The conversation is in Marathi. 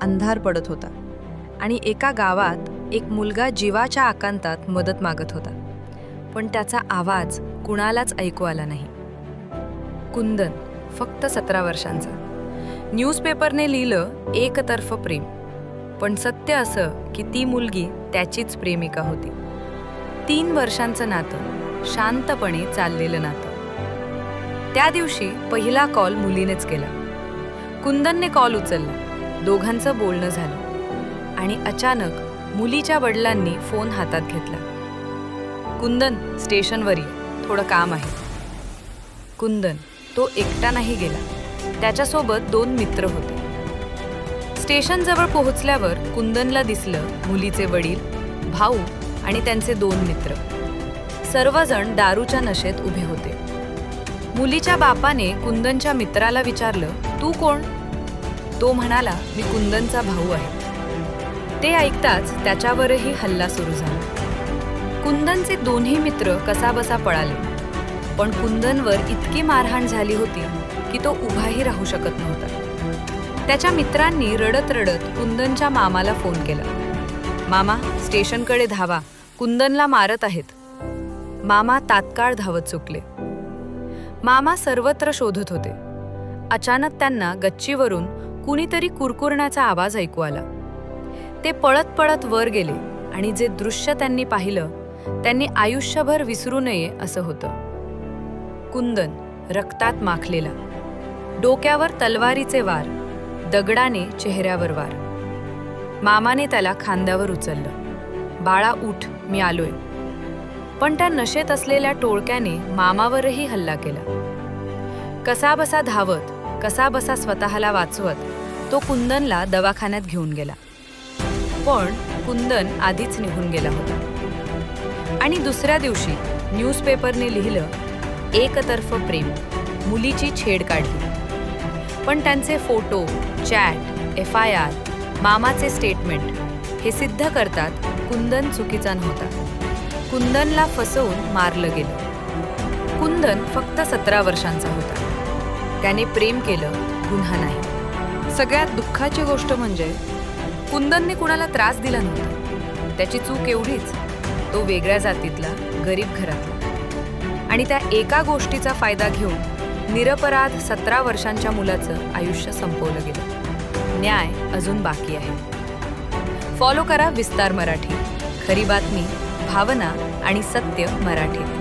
अंधार पडत होता आणि एका गावात एक मुलगा जीवाच्या आकांतात मदत मागत होता. पण त्याचा आवाज कुणालाच ऐकू आला नाही. कुंदन फक्त सतरा वर्षांचा. न्यूजपेपरने लिहिलं एकतर्फ प्रेम. पण सत्य असं की ती मुलगी त्याचीच प्रेमिका होती. तीन वर्षांचं नातं शांतपणे चाललेलं नातं. त्या दिवशी पहिला कॉल मुलीनेच केला. कुंदनने कॉल उचलला. दोघांचं बोलणं झालं. आणि अचानक मुलीच्या वडिलांनी फोन हातात घेतला. कुंदन स्टेशनवर. ये थोडं काम आहे. कुंदन तो एकटा नाही गेला. त्याच्यासोबत दोन मित्र होते. स्टेशनजवळ पोहोचल्यावर कुंदनला दिसलं मुलीचे वडील भाऊ आणि त्यांचे दोन मित्र. सर्वजण दारूच्या नशेत उभे होते. मुलीच्या बापाने कुंदनच्या मित्राला विचारलं तू कोण? तो म्हणाला मी कुंदनचा भाऊ आहे. ते ऐकताच त्याच्यावरही हल्ला सुरू झाला. कुंदनचे दोन्ही मित्र कसाबसा पळाले. पण कुंदनवर इतकी मारहाण झाली होती की तो उभाही राहू शकत नव्हता. त्याच्या मित्रांनी रडत रडत कुंदनच्या मामाला फोन केला. मामा स्टेशनकडे धावा. कुंदनला मारत आहेत. मामा तात्काळ धावत चुकले. मामा सर्वत्र शोधत होते. अचानक त्यांना गच्चीवरून कुणीतरी कुरकुरण्याचा आवाज ऐकू आला. ते पळत पळत वर गेले आणि जे दृश्य त्यांनी पाहिलं त्यांनी आयुष्यभर विसरू नये असं होतं. कुंदन रक्तात माखलेला. डोक्यावर तलवारीचे वार दगडाने चेहऱ्यावर वार. मामाने त्याला खांद्यावर उचललं. बाळा उठ मी आलोय. पण त्या नशेत असलेल्या टोळक्याने मामावरही हल्ला केला. कसाबसा धावत कसाबसा स्वतःला वाचवत तो कुंदनला दवाखान्यात घेऊन गेला. पण कुंदन आधीच निघून गेला होता. आणि दुसऱ्या दिवशी न्यूजपेपरने लिहिलं एकतर्फ प्रेम. मुलीची छेड काढली. पण त्यांचे photo chat F I R मामाचे statement हे सिद्ध करतात कुंदन चुकीचा नव्हता. कुंदनला फसवून मारलं गेलं. कुंदन फक्त सतरा वर्षांचा होता. त्याने प्रेम केलं गुन्हा नाही. सगळ्यात दुःखाची गोष्ट म्हणजे कुंदनने कुणाला त्रास दिला नव्हता. त्याची चूक एवढीच तो वेगळ्या जातीतला गरीब घरातला. आणि त्या एका गोष्टीचा फायदा घेऊन निरपराध सतरा वर्षांच्या मुलाचं आयुष्य संपवलं गेलं. न्याय अजून बाकी आहे. फॉलो करा विस्तार मराठी. खरी बातमी भावना आणि सत्य मराठीत.